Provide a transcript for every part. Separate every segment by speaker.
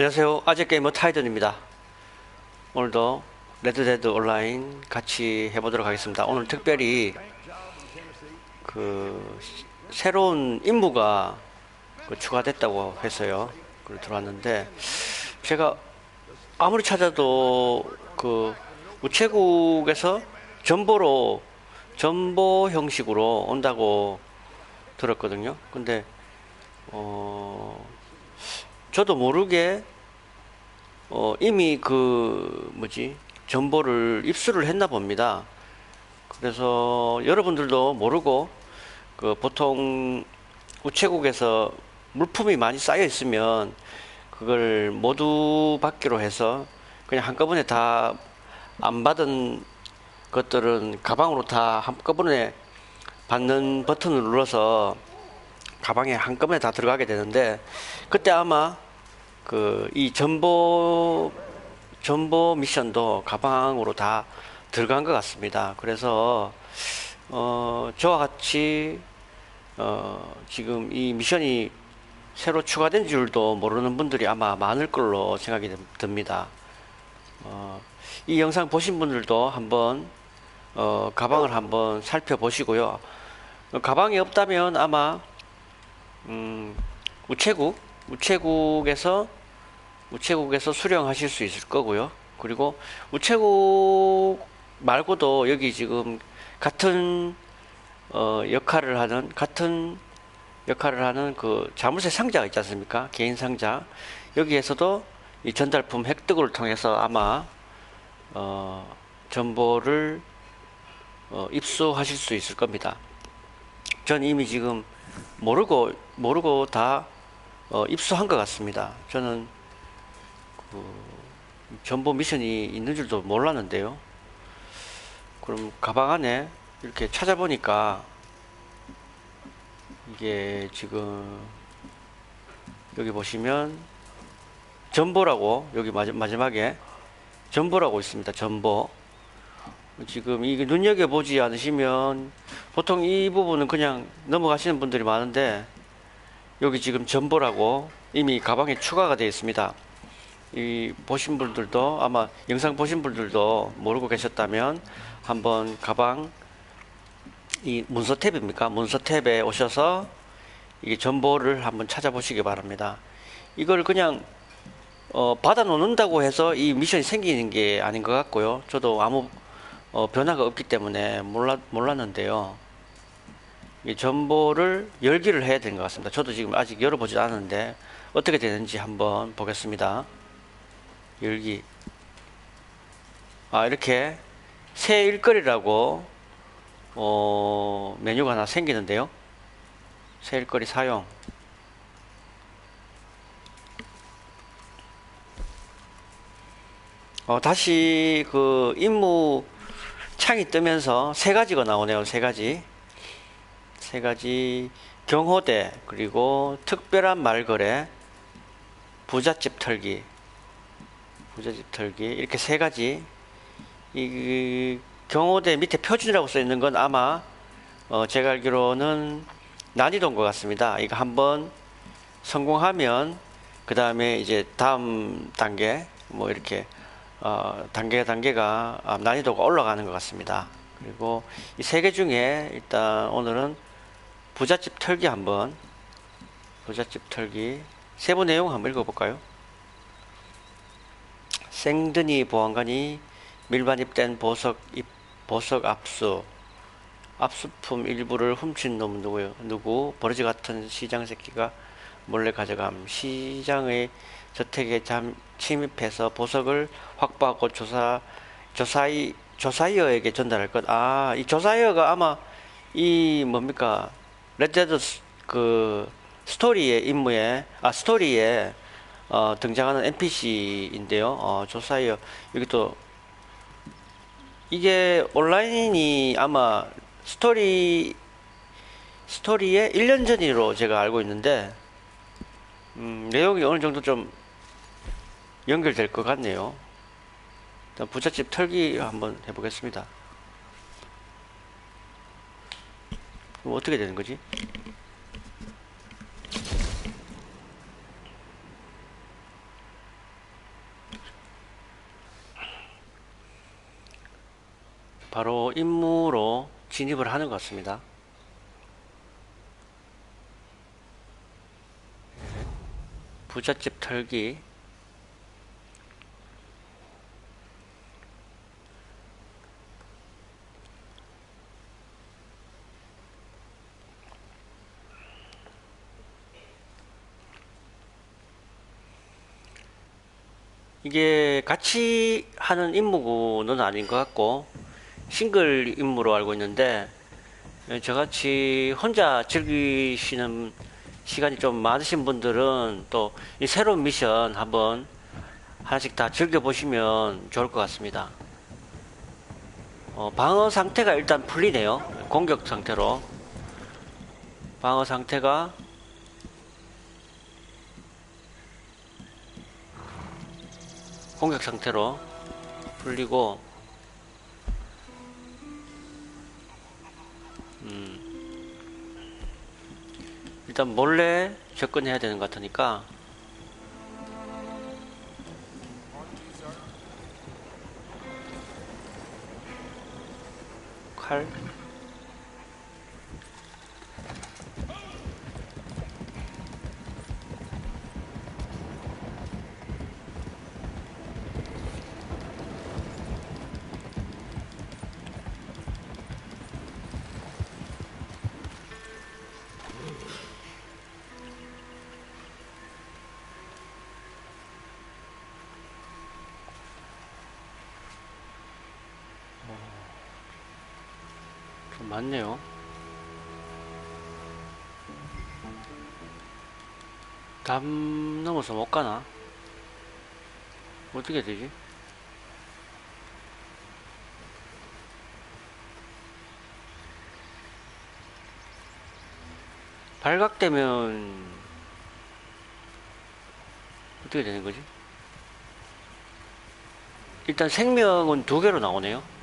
Speaker 1: 안녕하세요. 아재 게이머 타이든입니다. 오늘도 레드데드 온라인 같이 해보도록 하겠습니다. 오늘 특별히 그 시- 새로운 임무가 그 추가됐다고 해서요. 그 들어왔는데 제가 아무리 찾아도 그 우체국에서 전보로 전보 형식으로 온다고 들었거든요. 근데 어 저도 모르게 어 이미 그 뭐지 정보를 입수를 했나 봅니다. 그래서 여러분들도 모르고 그 보통 우체국에서 물품이 많이 쌓여 있으면 그걸 모두 받기로 해서 그냥 한꺼번에 다 안 받은 것들은 가방으로 다 한꺼번에 받는 버튼을 눌러서 가방에 한꺼번에 다 들어가게 되는데 그때 아마 그 이 전보 전보 미션도 가방으로 다 들어간 것 같습니다. 그래서 어 저와 같이 어 지금 이 미션이 새로 추가된 줄도 모르는 분들이 아마 많을 걸로 생각이 듭니다. 어, 이 영상 보신 분들도 한번 어, 가방을 한번 살펴보시고요. 어, 가방이 없다면 아마 음, 우체국 우체국에서 우체국에서 수령하실 수 있을 거고요. 그리고 우체국 말고도 여기 지금 같은 어, 역할을 하는 같은 역할을 하는 그 자물쇠 상자가 있지 않습니까? 개인 상자 여기에서도 이 전달품 획득을 통해서 아마 어, 정보를 어, 입수하실 수 있을 겁니다. 전 이미 지금 모르고 모르고 다 어, 입수한 것 같습니다. 저는 그 정보 미션이 있는 줄도 몰랐는데요. 그럼 가방 안에 이렇게 찾아보니까 이게 지금 여기 보시면 전보라고 여기 마지, 마지막에 전보라고 있습니다. 전보. 지금 이게 눈여겨 보지 않으시면 보통 이 부분은 그냥 넘어가시는 분들이 많은데 여기 지금 전보라고 이미 가방에 추가가 되어 있습니다. 이 보신 분들도 아마 영상 보신 분들도 모르고 계셨다면 한번 가방 이 문서 탭입니까? 문서 탭에 오셔서 이게 정보를 한번 찾아보시기 바랍니다. 이걸 그냥 어, 받아 놓는다고 해서 이 미션이 생기는 게 아닌 것 같고요. 저도 아무 어, 변화가 없기 때문에 몰랐, 몰랐는데요. 이 정보를 열기를 해야 되는 것 같습니다. 저도 지금 아직 열어보지 않았는데 어떻게 되는지 한번 보겠습니다. 열기. 아, 이렇게 새 일거리라고 어, 메뉴가 하나 생기는데요. 새 일거리 사용. 어, 다시 그 임무 창이 뜨면서 세 가지가 나오네요. 세 가지. 세 가지 경호대 그리고 특별한 말거래 부잣집 털기 부잣집 털기 이렇게 세 가지 이 경호대 밑에 표준이라고 써 있는 건 아마 어, 제가 알기로는 난이도인 것 같습니다. 이거 한번 성공하면 그 다음에 이제 다음 단계 뭐 이렇게 어, 단계 단계가 아, 난이도가 올라가는 것 같습니다. 그리고 이 세 개 중에 일단 오늘은 부잣집 털기 한번 부잣집 털기 세부 내용 한번 읽어볼까요? 생드니 보안관이 밀반입된 보석 입 보석 압수 압수품 일부를 훔친 놈 누구요? 누구 버러지 같은 시장 새끼가 몰래 가져감 시장의 저택에 잠 침입해서 보석을 확보하고 조사 조사이 조사이어에게 전달할 것. 아, 이 조사이어가 아마 이 뭡니까 레드데드 스- 그 스토리의 임무에 아 스토리에 어, 등장하는 NPC인데요. 어, 조사이어 여기 또 이게 온라인이 아마 스토리 스토리의 1년 전으로 제가 알고 있는데 음, 내용이 어느 정도 좀 연결될 것 같네요. 부잣집 털기 한번 해보겠습니다. 그럼 어떻게 되는 거지? 바로 임무로 진입을 하는 것 같습니다. 부잣집 털기 이게 같이 하는 임무는 아닌 것 같고 싱글 임무로 알고 있는데 예, 저같이 혼자 즐기시는 시간이 좀 많으신 분들은 또 이 새로운 미션 한번 하나씩 다 즐겨보시면 좋을 것 같습니다. 어, 방어 상태가 일단 풀리네요. 공격 상태로. 방어 상태가 공격 상태로 풀리고 음, 일단 몰래 접근해야 되는 것 같으니까. 칼 좀 많네요. 담 넘어서 못 가나? 어떻게 되지? 발각되면 어떻게 되는 거지? 일단 생명은 두 개로 나오네요.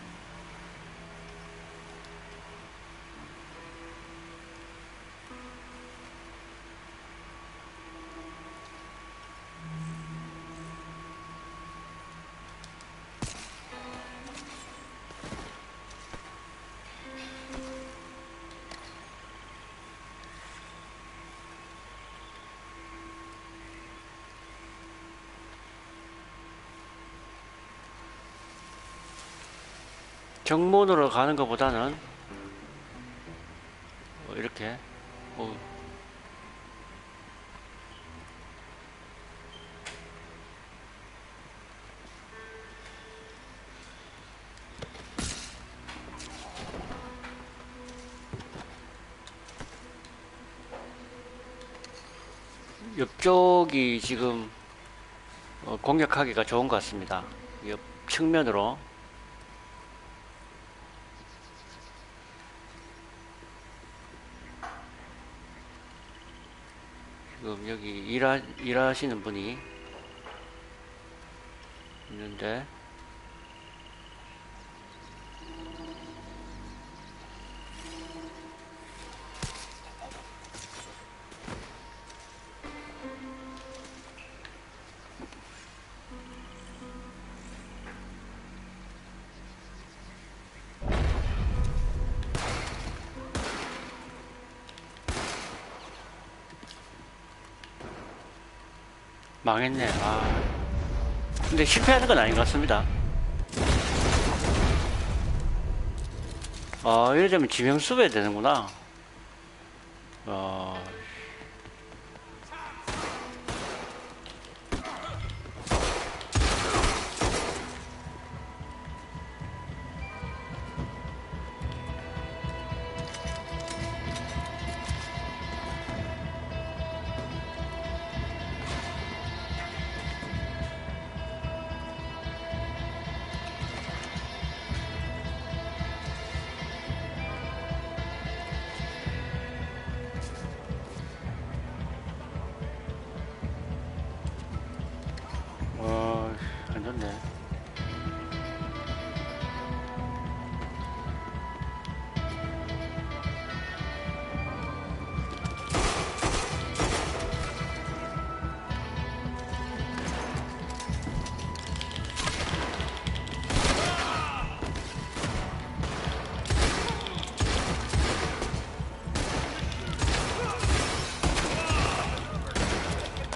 Speaker 1: 정문으로 가는 것보다는 어, 이렇게. 어, 옆쪽이 지금 어, 공격하기가 좋은 것 같습니다. 옆 측면으로 지금 여기 일하, 일하시는 분이 있는데 망했네. 아. 근데 실패하는 건 아닌 것 같습니다. 아, 이러자면 지명 수배야 되는구나. 어, 어,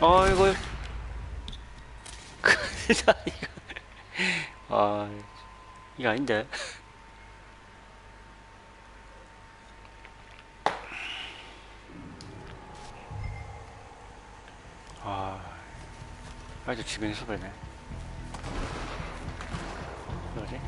Speaker 1: 어이구. 진짜 이거. 아, 이거 아닌데. 아, 아직도 지명해서 그러네. 뭐지?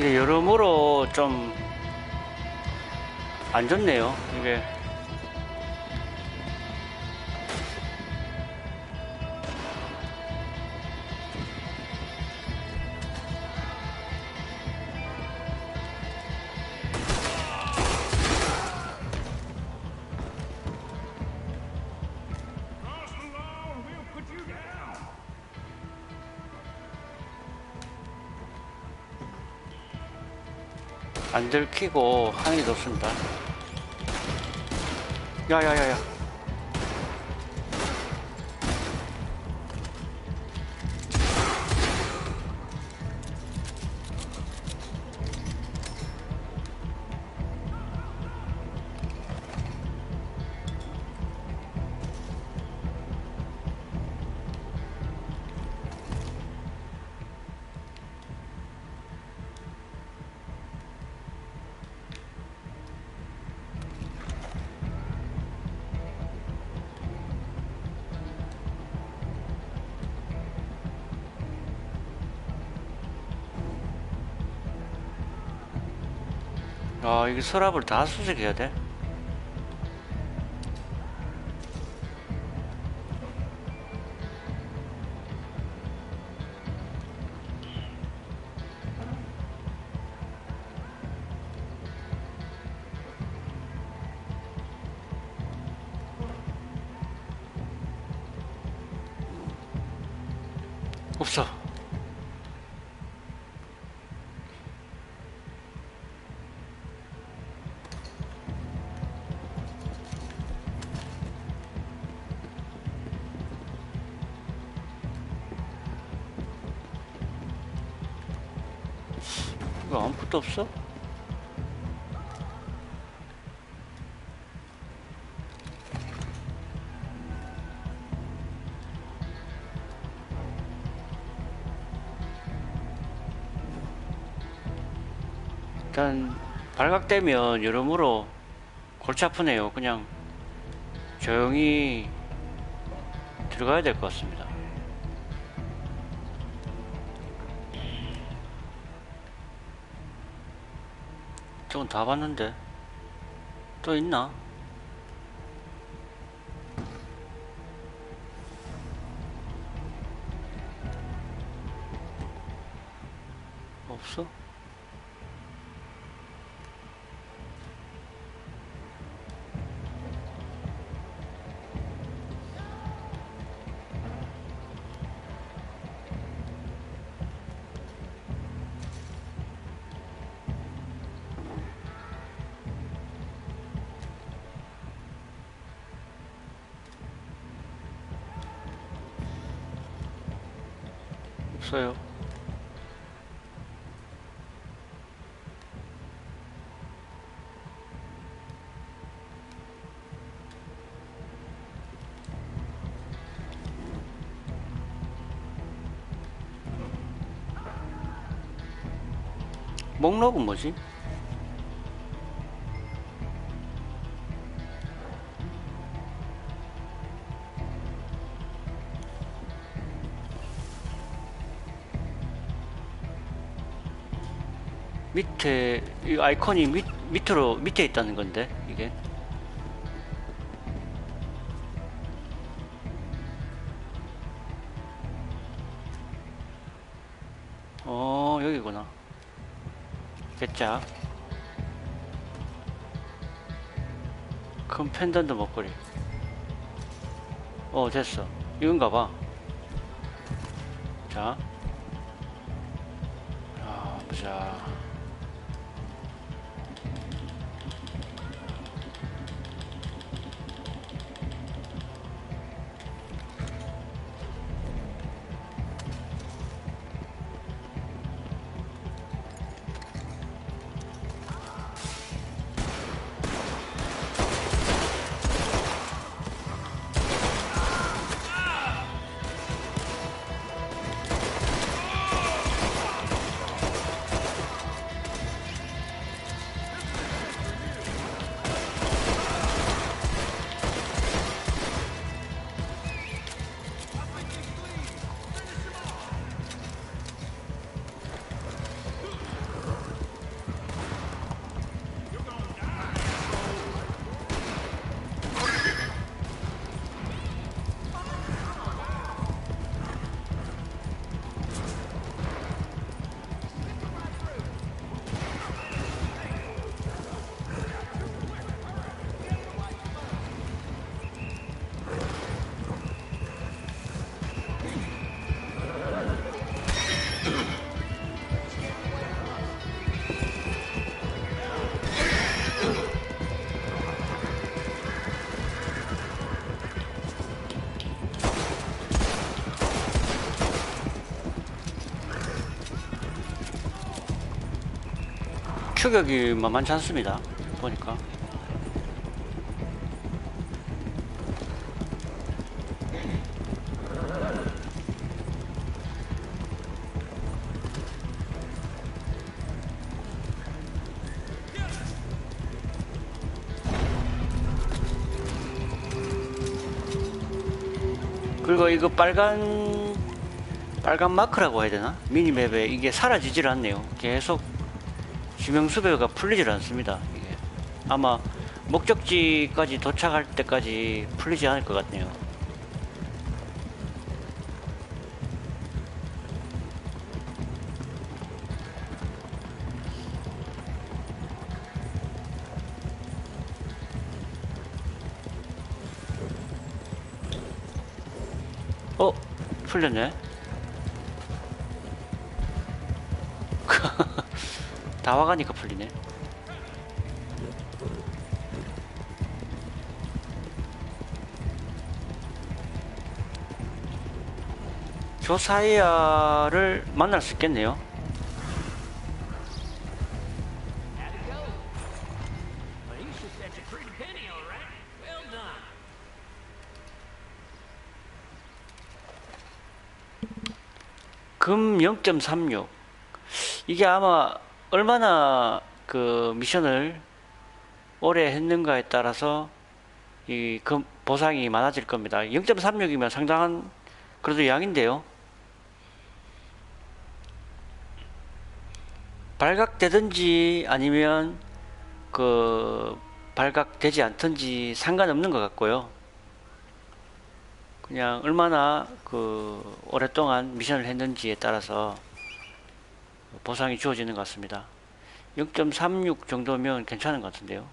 Speaker 1: 여러모로 좀 안 좋네요. 이게 안 들키고 하늘이 높습니다. 야야야야. 아 이게 서랍을 다 수색해야 돼? 이거 아무것도 없어? 일단 발각되면 여러모로 골치 아프네요. 그냥 조용히 들어가야 될 것 같습니다. 저건 다 봤는데 또 있나? 없어? 없어요. 목록은 뭐지? 밑에 이 아이콘이 밑, 밑으로 밑에 있다는 건데 이게. 어 여기구나. 됐자 큰 펜던트 목걸이 어 됐어. 이건가 봐자. 아, 보자 추격이 만만치 않습니다. 보니까. 그리고 이거 빨간 빨간 마크라고 해야 되나? 미니맵에 이게 사라지질 않네요. 계속 지명수배가 풀리질 않습니다. 이게 아마 목적지까지 도착할 때까지 풀리지 않을 것 같네요. 어? 풀렸네? 다 와가니까 풀리네. 조사이아를 만날 수 있겠네요. 금 0.36. 이게 아마 얼마나 그 미션을 오래 했는가에 따라서 이 금 보상이 많아질 겁니다. 0.36이면 상당한 그래도 양인데요. 발각되든지 아니면 그 발각되지 않든지 상관없는 것 같고요. 그냥 얼마나 그 오랫동안 미션을 했는지에 따라서 보상이 주어지는 것 같습니다. 0.36 정도면 괜찮은 것 같은데요.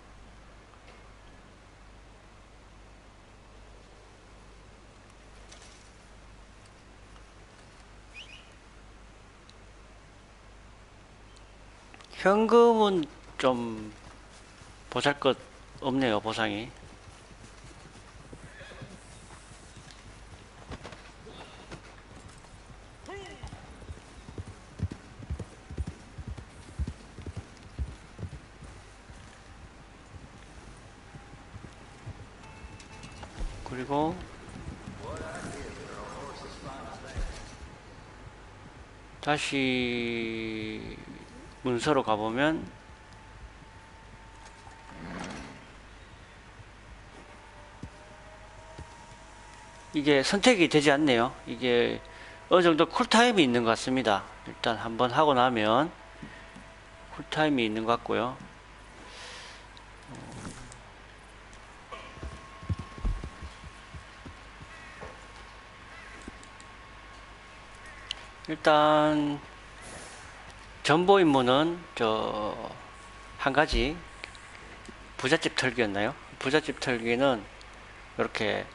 Speaker 1: 현금은 좀 보잘 것 없네요, 보상이. 그리고 다시 문서로 가보면 이게 선택이 되지 않네요. 이게 어느 정도 쿨타임이 있는 것 같습니다. 일단 한번 하고 나면 쿨타임이 있는 것 같고요. 일단 전보 임무는 저 한 가지 부잣집 털기였나요? 부잣집 털기는 이렇게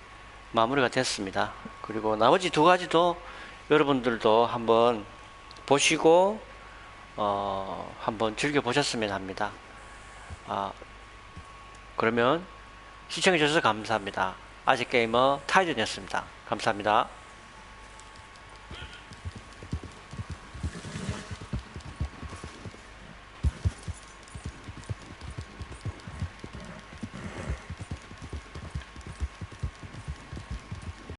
Speaker 1: 마무리가 됐습니다. 그리고 나머지 두 가지도 여러분들도 한번 보시고 어 한번 즐겨 보셨으면 합니다. 아 그러면 시청해 주셔서 감사합니다. 아직 게이머 타이전이었습니다. 감사합니다.